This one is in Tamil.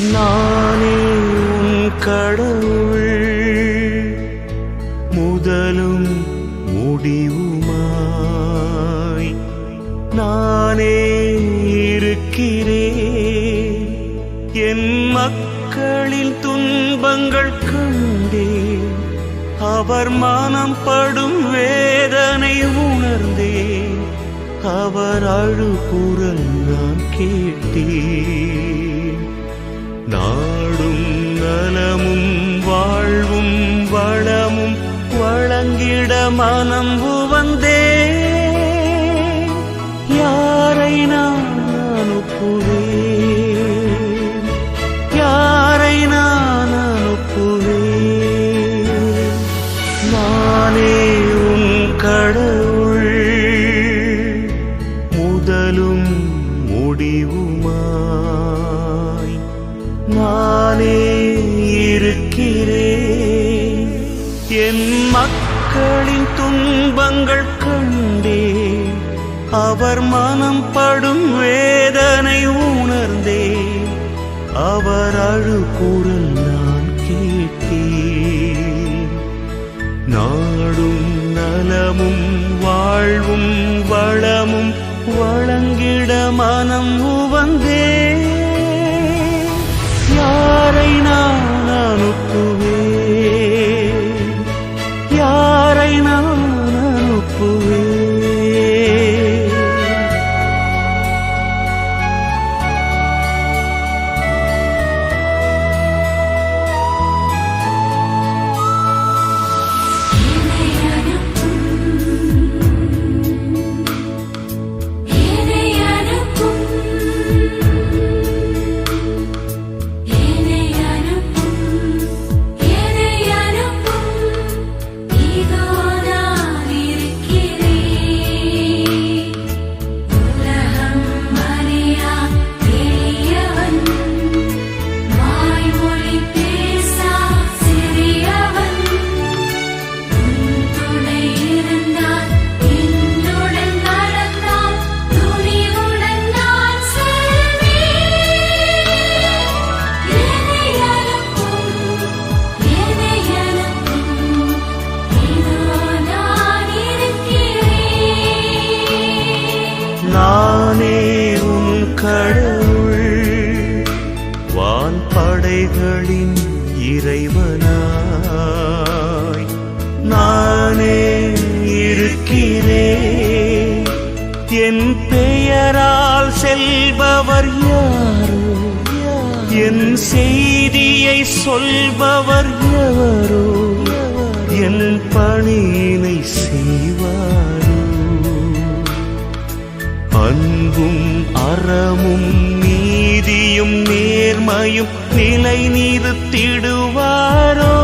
நானே உன் கடவுள். முதலும் முடிவுமாய் நானே இருக்கிறேன். என் மக்களின் துன்பங்கள் கண்டேன். அவர் மனம் படும் வேதனை உணர்ந்தேன். அவர் அழுகுரல் நான் கேட்டேன். மனம் உவந்தே. யாரை நான் அனுப்புவேன்? யாரை நான் அனுப்புவேன்? நானே உன் கடவுள். முதலும் முடிவுமாய் நானே இருக்கிறேன். என் மக்கள் மக்களின் துன்பங்கள் கண்டே அவர் மனம் படும் வேதனை உணர்ந்தே அவர் அழுகுரல் நான் கேட்டேன் நாடும் நலமும் வாழ்வும் வளமும் வழங்கிட மனம் உவந்தே. வான் படைகளின் இறைவனாய். நானே இருக்கிறேன். என் பெயரால் செல்பவர் யாரோ? என் செய்தியை சொல்பவர் எவரோ என் பணியினை செய்வாரோ. அன்பும் அறமும் நீதியும் நீ நேர்மையும் நிலை நிறுத்திடுவாரோ